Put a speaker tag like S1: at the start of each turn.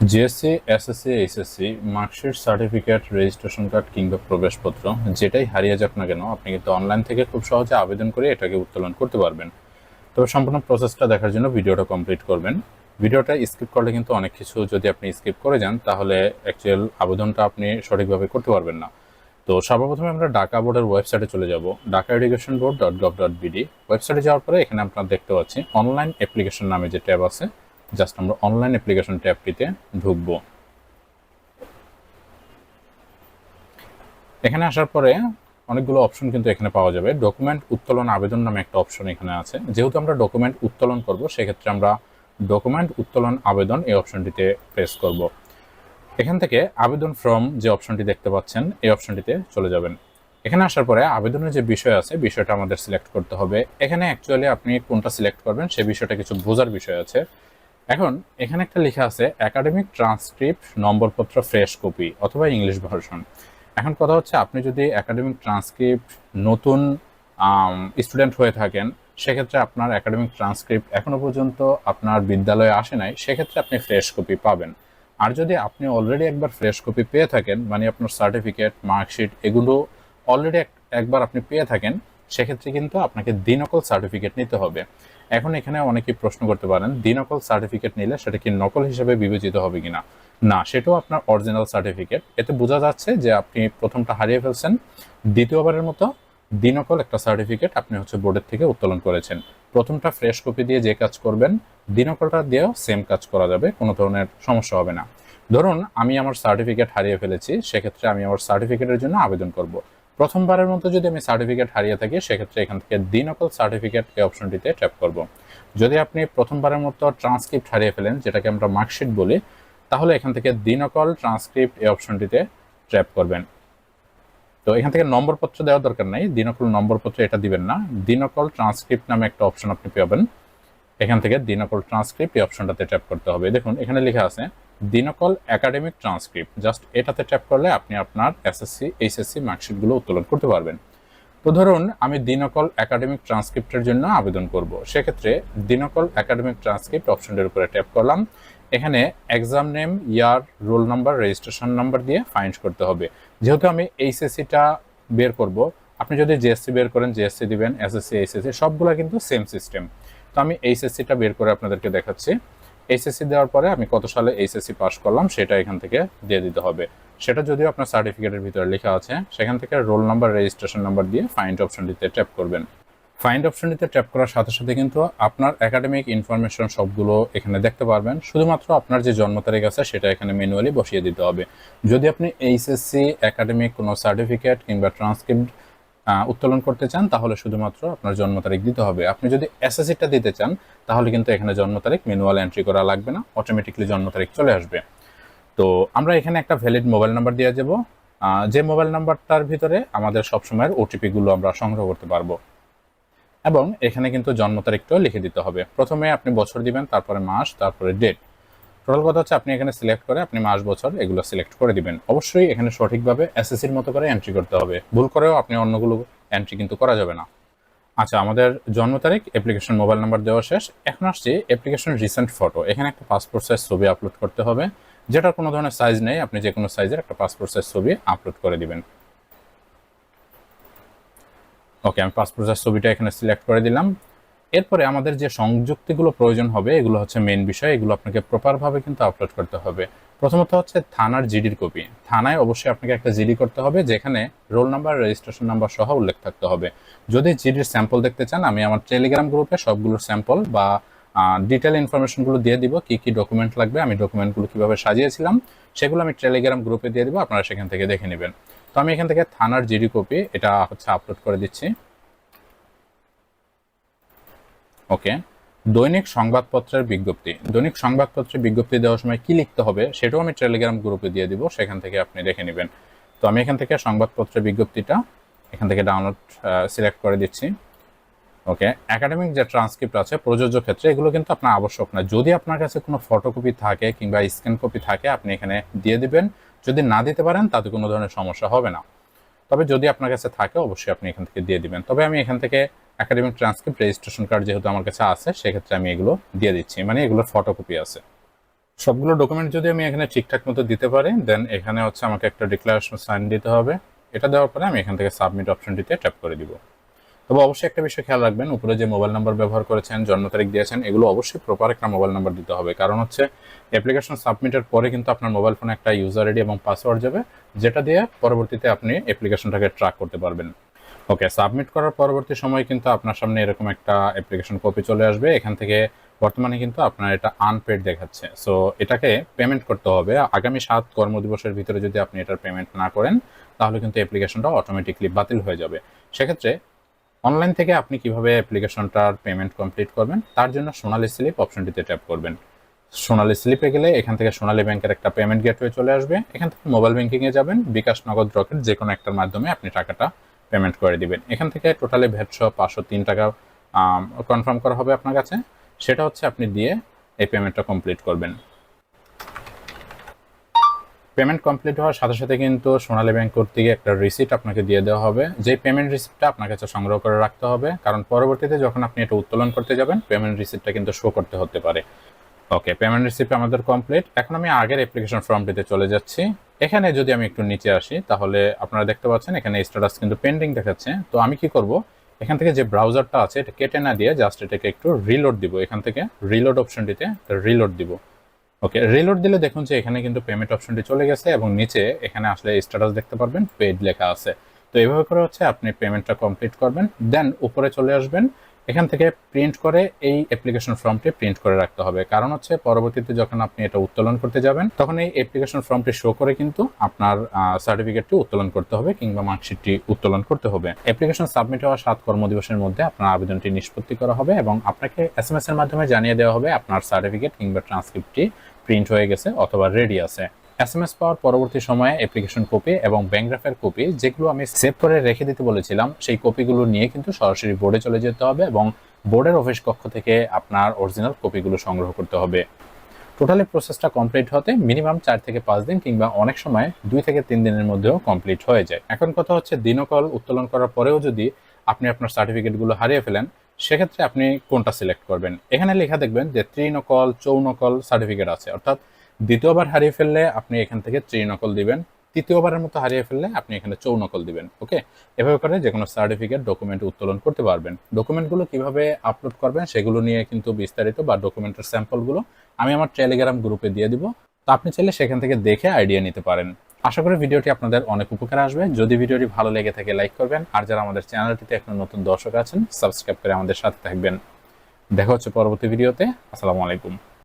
S1: JSC SSC HSC marksheet certificate registration card কিংবা প্রবেশপত্র, যেটাই হারিয়ে যাক না কেন, আপনি কিন্তু অনলাইন থেকে খুব সহজে আবেদন করে এটাকে উত্তোলন করতে পারবেন। তবে সম্পূর্ণ প্রসেসটা দেখার জন্য ভিডিওটা কমপ্লিট করবেন। ভিডিওটা স্কিপ করলে কিন্তু অনেক কিছু যদি আপনি স্কিপ করে যান, তাহলে অ্যাকচুয়াল আবেদনটা আপনি সঠিকভাবে করতে পারবেন না। তো সর্বপ্রথমে আমরা ঢাকা বোর্ডের ওয়েবসাইটে চলে যাব। Dhaka education board dot gov dot BD ওয়েবসাইটে যাওয়ার পরে এখানে আপনারা দেখতে পাচ্ছি অনলাইন অ্যাপ্লিকেশন নামে যে ট্যাব আছে জাস্ট আমরা অনলাইন অ্যাপ্লিকেশন ট্যাবটিতে ঢুকবো। এখানে আসার পরে অনেকগুলো অপশন কিন্তু এখানে পাওয়া যাবে। ডকুমেন্ট উত্তোলন আবেদন নামে একটা অপশন এখানে আছে। যেহেতু আমরা ডকুমেন্ট উত্তোলন করব, সেক্ষেত্রে আমরা ডকুমেন্ট উত্তোলন আবেদন এই অপশনটিতে প্রেস করব। এখান থেকে আবেদন ফর্ম যে অপশনটি দেখতে পাচ্ছেন, এই অপশনটিতে চলে যাবেন। এখানে আসার পরে আবেদনের যে বিষয় আছে, বিষয়টা আমাদের সিলেক্ট করতে হবে। এখানে অ্যাকচুয়ালি আপনি কোনটা সিলেক্ট করবেন, সে বিষয়টা কিছু বোঝার বিষয় আছে। এখন এখানে একটা লেখা আছে একাডেমিক ট্রান্সক্রিপ্ট নম্বরপত্র ফ্রেশ কপি অথবা ইংলিশ ভার্সন এখন কথা হচ্ছে, আপনি যদি একাডেমিক ট্রান্সক্রিপ্ট নতুন স্টুডেন্ট হয়ে থাকেন, সেক্ষেত্রে আপনার একাডেমিক ট্রান্সক্রিপ্ট এখনও পর্যন্ত আপনার বিদ্যালয়ে আসে নাই, সেক্ষেত্রে আপনি ফ্রেশ কপি পাবেন। আর যদি আপনি অলরেডি একবার ফ্রেশ কপি পেয়ে থাকেন মানে আপনার সার্টিফিকেট মার্কশিট এগুলো অলরেডি একবার আপনি পেয়ে থাকেন, সেক্ষেত্রে কিন্তু আপনাকে দিনকল সার্টিফিকেট নিতে হবে। এখন এখানে অনেকেই প্রশ্ন করতে পারেন দিনকল সার্টিফিকেট নিলে সেটা কি নকল হিসেবে বিবেচিত হবে কিনা? না, সেটাও আপনার অরিজিনাল সার্টিফিকেট। এতে বোঝা যাচ্ছে যে আপনি প্রথমটা হারিয়ে ফেলছেন, দ্বিতীয়বারের মতো দিনকল একটা সার্টিফিকেট আপনি হচ্ছে বোর্ডের থেকে উত্তোলন করেছেন। প্রথমটা ফ্রেশ কপি দিয়ে যে কাজ করবেন দিনকলটা দিয়েও সেম কাজ করা যাবে, কোনো ধরনের সমস্যা হবে না। ধরুন, আমি আমার সার্টিফিকেট হারিয়ে ফেলেছি, সেক্ষেত্রে আমি আমার সার্টিফিকেটের জন্য আবেদন করব। প্রথমবারের মতো যদি আমি সার্টিফিকেট হারিয়ে থাকি, সেক্ষেত্রে এখান থেকে দিনকল সার্টিফিকেট এই অপশনটিতে ট্যাপ করব। যদি আপনি প্রথমবারের মতো ট্রান্সক্রিপ্ট হারিয়ে ফেলেন, যেটাকে আমরা মার্কশিট বলি, তাহলে এখান থেকে দিনকল ট্রান্সক্রিপ্ট এই অপশনটিতে ট্যাপ করবেন। তো এখান থেকে নম্বরপত্র দেওয়ার দরকার নাই দিনকল নম্বরপত্র এটা দিবেন না। দিনকল ট্রান্সক্রিপ্ট নামে একটা অপশন আপনি পাবেন এখান থেকে দিনকল ট্রান্সক্রিপ্ট এই অপশনটাতে ট্যাপ করতে হবে। দেখুন, এখানে লেখা আছে দিনকল একাডেমিক ট্রান্সক্রিপ্ট। জাস্ট এটাতে ট্যাপ করলে আপনি আপনার এসএসসি এইচএসসি মার্কশিটগুলো উত্তোলন করতে পারবেন। তো ধরুন, আমি দিনকল একাডেমিক ট্রান্সক্রিপ্টের জন্য আবেদন করব। সেক্ষেত্রে দিনকল একাডেমিক ট্রান্সক্রিপ্ট অপশনটির উপরে ট্যাপ করলাম। এখানে exam name year roll number registration number দিয়ে ফাইন্ড করতে হবে। যেহেতু আমি এইচএসসিটা বের করব, আপনি যদি জিএসসি বের করেন জিএসসি দিবেন এসএসসি এইচএসসি সবগুলো কিন্তু সেম সিস্টেম তো আমি এইচএসসিটা বের করে আপনাদেরকে দেখাচ্ছি। এইচএসসি দেওয়ার পরে আমি কত সালে এইচএসসি পাস করলাম সেটা এখান থেকে দিয়ে দিতে হবে। সেটা যদিও আপনার সার্টিফিকেটের ভিতরে লেখা আছে, সেখান থেকে রোল নাম্বার রেজিস্ট্রেশন নাম্বার দিয়ে ফাইন্ড অপশনটিতে ট্যাপ করবেন। ফাইন্ড অপশনটিতে ট্যাপ করার সাথে সাথে কিন্তু আপনার একাডেমিক ইনফরমেশন সবগুলো এখানে দেখতে পারবেন। শুধুমাত্র আপনার যে জন্ম তারিখ আছে সেটা এখানে ম্যানুয়ালি বসিয়ে দিতে হবে। যদি আপনি এইচএসসি একাডেমিক কোনো সার্টিফিকেট কিংবা ট্রান্সক্রিপ্ট উত্তোলন করতে চান, তাহলে শুধুমাত্র আপনার জন্ম তারিখ দিতে হবে। আপনি যদি এসএসসিটা দিতে চান, তাহলে কিন্তু এখানে জন্ম তারিখ ম্যানুয়াল এন্ট্রি করা লাগবে না অটোমেটিকলি জন্ম তারিখ চলে আসবে। তো আমরা এখানে একটা ভ্যালিড মোবাইল নাম্বার দিয়ে যাব। যে মোবাইল নাম্বারটার ভিতরে আমাদের সবসময়ের ওটিপিগুলো আমরা সংগ্রহ করতে পারব। এবং এখানে কিন্তু জন্ম তারিখটাও লিখে দিতে হবে। প্রথমে আপনি বছর দিবেন, তারপরে মাস, তারপরে ডেট টোটাল কথা হচ্ছে আপনি এখানে সিলেক্ট করে আপনি মাস, বছর এগুলো সিলেক্ট করে দিবেন। অবশ্যই এখানে সঠিকভাবে এসএসসির মতো করে এন্ট্রি করতে হবে। ভুল করেও আপনি অন্যগুলো এন্ট্রি কিন্তু করা যাবে না। আচ্ছা আমাদের জন্ম তারিখ অ্যাপ্লিকেশন মোবাইল নাম্বার দেওয়া শেষ। এখন আসছে অ্যাপ্লিকেশন রিসেন্ট ফটো এখানে একটা পাসপোর্ট সাইজ ছবি আপলোড করতে হবে। যেটার কোনো ধরনের সাইজ নেই, আপনি যে কোনো সাইজের একটা পাসপোর্ট সাইজ ছবি আপলোড করে দিবেন। ওকে আমি পাসপোর্ট সাইজ ছবিটা এখানে সিলেক্ট করে দিলাম। এরপরে আমাদের যে সংযুক্তিগুলো প্রয়োজন হবে, এগুলো হচ্ছে মেন বিষয়, এগুলো আপনাকে প্রপারভাবে কিন্তু আপলোড করতে হবে। প্রথমত হচ্ছে থানার জিডির কপি। থানায় অবশ্যই আপনাকে একটা জিডি করতে হবে, যেখানে রোল নাম্বার রেজিস্ট্রেশন নাম্বার সহ উল্লেখ থাকতে হবে। যদি জিডির স্যাম্পল দেখতে চান, আমি আমার টেলিগ্রাম গ্রুপে সবগুলোর স্যাম্পল বা ডিটেল ইনফরমেশনগুলো দিয়ে দিব, কি কি ডকুমেন্ট লাগবে, আমি ডকুমেন্টগুলো কীভাবে সাজিয়েছিলাম, সেগুলো আমি টেলিগ্রাম গ্রুপে দিয়ে দিব, আপনারা সেখান থেকে দেখে নেবেন। তো আমি এখান থেকে থানার জিডি কপি, এটা হচ্ছে আপলোড করে দিচ্ছি। ওকে? দৈনিক সংবাদপত্রের বিজ্ঞপ্তি। দৈনিক সংবাদপত্রের বিজ্ঞপ্তি দেওয়ার সময় কি লিখতে হবে সেটাও আমি টেলিগ্রাম গ্রুপে দিয়ে দিব, সেখান থেকে আপনি দেখে নেবেন। তো আমি এখান থেকে সংবাদপত্রের বিজ্ঞপ্তিটা এখান থেকে ডাউনলোড সিলেক্ট করে দিচ্ছি। ওকে? একাডেমিক যে ট্রান্সক্রিপ্ট আছে, প্রযোজ্য ক্ষেত্রে এগুলো কিন্তু আপনার আবশ্যক না যদি আপনার কাছে কোনো ফটোকপি থাকে কিংবা স্ক্যান কপি থাকে, আপনি এখানে দিয়ে দিবেন। যদি না দিতে পারেন, তাতে কোনো ধরনের সমস্যা হবে না। তবে যদি আপনার কাছে থাকে, অবশ্যই আপনি এখান থেকে দিয়ে দিবেন। তবে আমি এখান থেকে একাডেমিক ট্রান্সক্রিপ্ট রেজিস্ট্রেশন কার্ড যেহেতু আমার কাছে আছে, সেক্ষেত্রে আমি এগুলো দিয়ে দিচ্ছি। মানে এগুলোর ফটোকপি আছে। সবগুলো ডকুমেন্ট যদি আমি এখানে ঠিকঠাক মতো দিতে পারি দেন এখানে হচ্ছে আমাকে একটা ডিক্লারেশন সাইন দিতে হবে। এটা দেওয়ার পরে আমি এখান থেকে সাবমিট অপশনটিতে ট্যাপ করে দিব। তবে অবশ্যই একটা বিষয় খেয়াল রাখবেন, উপরে যে মোবাইল নাম্বার ব্যবহার করেছেন, জন্ম তারিখ দিয়েছেন, এগুলো অবশ্যই প্রপার একটা মোবাইল নাম্বার দিতে হবে। কারণ হচ্ছে অ্যাপ্লিকেশন সাবমিটের পরে কিন্তু আপনার মোবাইল ফোনে একটা ইউজার আইডি এবং পাসওয়ার্ড যাবে, যেটা দিয়ে পরবর্তীতে আপনি অ্যাপ্লিকেশনটাকে ট্র্যাক করতে পারবেন। ওকে সাবমিট করার পরবর্তী সময় কিন্তু আপনার সামনে এরকম একটা অ্যাপ্লিকেশন কপি চলে আসবে। এখান থেকে বর্তমানে কিন্তু আপনার এটা আনপেড দেখাচ্ছে। সো এটাকে পেমেন্ট করতে হবে। আগামী সাত কর্মদিবসের ভিতরে যদি আপনি এটার পেমেন্ট না করেন, তাহলে কিন্তু অ্যাপ্লিকেশনটা অটোমেটিকলি বাতিল হয়ে যাবে। সেক্ষেত্রে অনলাইন থেকে আপনি কীভাবে অ্যাপ্লিকেশনটার পেমেন্ট কমপ্লিট করবেন, তার জন্য সোনালি স্লিপ অপশনটিতে ট্যাপ করবেন। সোনালী স্লিপে গেলে এখান থেকে সোনালী ব্যাংকের একটা পেমেন্ট গেটওয়ে চলে আসবে। এখান থেকে মোবাইল ব্যাংকিংয়ে যাবেন, বিকাশ নগদ রকেট যে কোনো একটার মাধ্যমে আপনি টাকাটা পেমেন্ট করে দিবেন। এখান থেকে টোটালি ভ্যাট সহ পাঁচশো তিন টাকা কনফার্ম করা হবে আপনার কাছে। সেটা হচ্ছে আপনি দিয়ে এই পেমেন্টটা কমপ্লিট করবেন। পেমেন্ট কমপ্লিট হওয়ার সাথে সাথে কিন্তু সোনালী ব্যাংক কর্তৃক একটা রিসিট আপনাকে দিয়ে দেওয়া হবে। যে পেমেন্ট রিসিপ্টটা আপনার কাছে সংগ্রহ করে রাখতে হবে, কারণ পরবর্তীতে যখন আপনি এটা উত্তোলন করতে যাবেন পেমেন্ট রিসিপ্টটা কিন্তু শো করতে হতে পারে। ওকে পেমেন্ট রিসিপ্ট আমাদের কমপ্লিট এখন আমি আগের অ্যাপ্লিকেশন ফর্মটিতে চলে যাচ্ছি। এখানে যদি আমি একটু নিচে আসি, তাহলে আপনারা দেখতে পাচ্ছেন এখানে স্ট্যাটাস কিন্তু পেন্ডিং দেখাচ্ছে। তো আমি কি করব? এখান থেকে যে ব্রাউজারটা আছে, এটা কেটে না দিয়ে জাস্ট এটাকে একটু রিলোড দিব। এখান থেকে রিলোড অপশনটিতে রিলোড দিব। ওকে রিলোড দিলে দেখুন যে এখানে কিন্তু পেমেন্ট অপশনটি চলে গেছে এবং নিচে এখানে আসলে স্ট্যাটাস দেখতে পারবেন পেড লেখা আছে। তো এভাবে করে হচ্ছে আপনি পেমেন্টটা কমপ্লিট করবেন দেন উপরে চলে আসবেন এখান থেকে প্রিন্ট করে এই অ্যাপ্লিকেশন ফর্মটি প্রিন্ট করে রাখতে হবে। কারণ হচ্ছে পরবর্তীতে যখন আপনি এটা উত্তোলন করতে যাবেন, তখন এই অ্যাপ্লিকেশন ফর্মটি শো করে কিন্তু আপনার সার্টিফিকেটটি উত্তোলন করতে হবে কিংবা মার্কশিটটি উত্তোলন করতে হবে। অ্যাপ্লিকেশন সাবমিট হওয়ার সাত কর্মদিবসের মধ্যে আপনার আবেদনটি নিষ্পত্তি করা হবে এবং আপনাকে এস এম এস এর মাধ্যমে জানিয়ে দেওয়া হবে আপনার সার্টিফিকেট কিংবা ট্রান্সক্রিপ্টটি প্রিন্ট হয়ে গেছে অথবা রেডি আছে। এস এম এস পাওয়ার পরবর্তী সময়ে অ্যাপ্লিকেশন কপি এবং ব্যাংগ্রাফের কপি যেগুলো আমি সেভ করে রেখে দিতে বলেছিলাম, সেই কপিগুলো নিয়ে কিন্তু সরাসরি বোর্ডে চলে যেতে হবে এবং বোর্ডের অফিস কক্ষ থেকে আপনার অরিজিনাল কপিগুলো সংগ্রহ করতে হবে। টোটালি প্রসেসটা কমপ্লিট হতে মিনিমাম চার থেকে পাঁচ দিন কিংবা অনেক সময় দুই থেকে তিন দিনের মধ্যেও কমপ্লিট হয়ে যায়। এখন কথা হচ্ছে দিনকল উত্তোলন করার পরেও যদি আপনি আপনার সার্টিফিকেটগুলো হারিয়ে ফেলেন, সেক্ষেত্রে আপনি কোনটা সিলেক্ট করবেন? এখানে লেখা দেখবেন যে ত্রিনকল, চৌনকল সার্টিফিকেট আছে। অর্থাৎ দ্বিতীয়বার হারিয়ে ফেললে আপনি এখান থেকে ত্রিনকল দিবেন। তৃতীয়বারের মতো হারিয়ে ফেললে আপনি এখানে চৌনকল দিবেন ওকে এভাবে করে যে কোনো সার্টিফিকেট ডকুমেন্ট উত্তোলন করতে পারবেন। ডকুমেন্টগুলো কীভাবে আপলোড করবেন সেগুলো নিয়ে কিন্তু বিস্তারিত বা ডকুমেন্টের স্যাম্পলগুলো আমি আমার টেলিগ্রাম গ্রুপে দিয়ে দিব। তো আপনি চাইলে সেখান থেকে দেখে আইডিয়া নিতে পারেন। আশা করি ভিডিওটি আপনাদের অনেক উপকার আসবে। যদি ভিডিওটি ভালো লেগে থাকে লাইক করবেন। আর যারা আমাদের চ্যানেলটিতে এখন নতুন দর্শক আছেন সাবস্ক্রাইব করে আমাদের সাথে থাকবেন। দেখা হচ্ছে পরবর্তী ভিডিওতে। আসসালামু আলাইকুম।